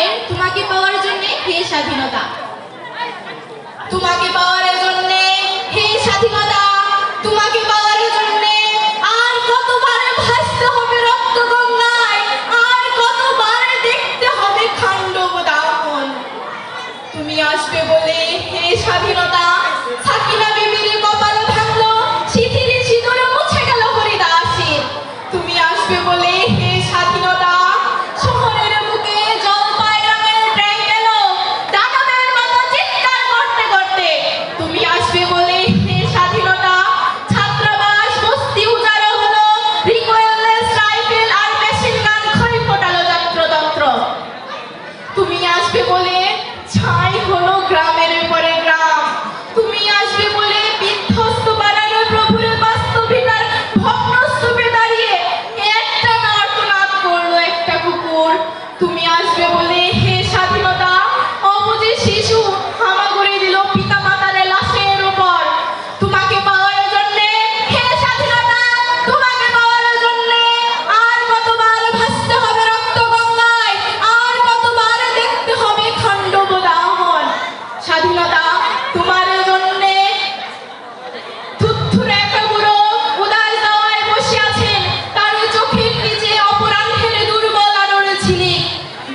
গানের তোমাকে পাওয়ার জন্য হে স্বাধীনতা। তোমাকে পাওয়ার জন্য হে স্বাধীনতা। তোমাকে পাওয়ার জন্য আর কতবার ভাসতে হবে রক্ত গঙ্গায়, আর কতবার দেখতে হবে খান্ডব দাহন তুমি আসবে বলে হে স্বাধীনতা কপাল মুছে তুমি আসবে বলে তুমি আসবে বলে হে স্বাধীনতা, অবুঝে শিশু হামাগুড়ি দিল পিতা মাতার লাশের উপর। তোমাকে পাওয়ার জন্যে, হে স্বাধীনতা, তোমাকে পাওয়ার জন্যে আর কতবার ভাসতে হবে রক্ত গঙ্গায়, আর কতবার দেখতে হবে খণ্ডব দাহন স্বাধীনতা, তোমার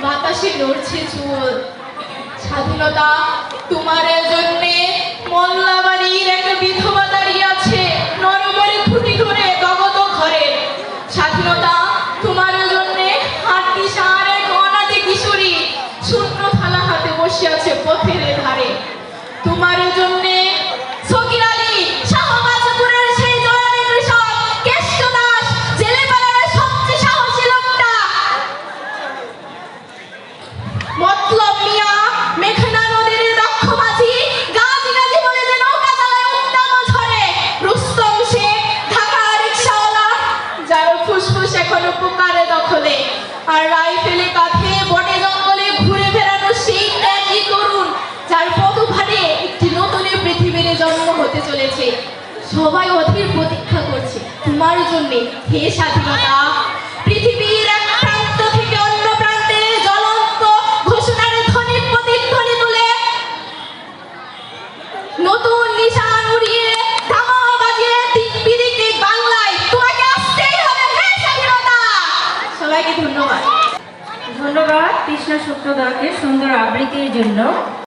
বাতাসে নড়ছে চুল। স্বাধীনতা তোমার জন্যে আর রাইফেলে কাঁধে বনে জঙ্গলে ঘুরে বেড়ানো সেই তরুণ, যার পদভারে একটি নতুন পৃথিবীর জন্ম হতে চলেছে। সবাই অধীর প্রতীক্ষা করছে, তোমার জন্যে হে স্বাধীনতা। ধন্যবাদ। ধন্যবাদ কৃষ্ণ শুক্রদাকে সুন্দর আবৃত্তির জন্য।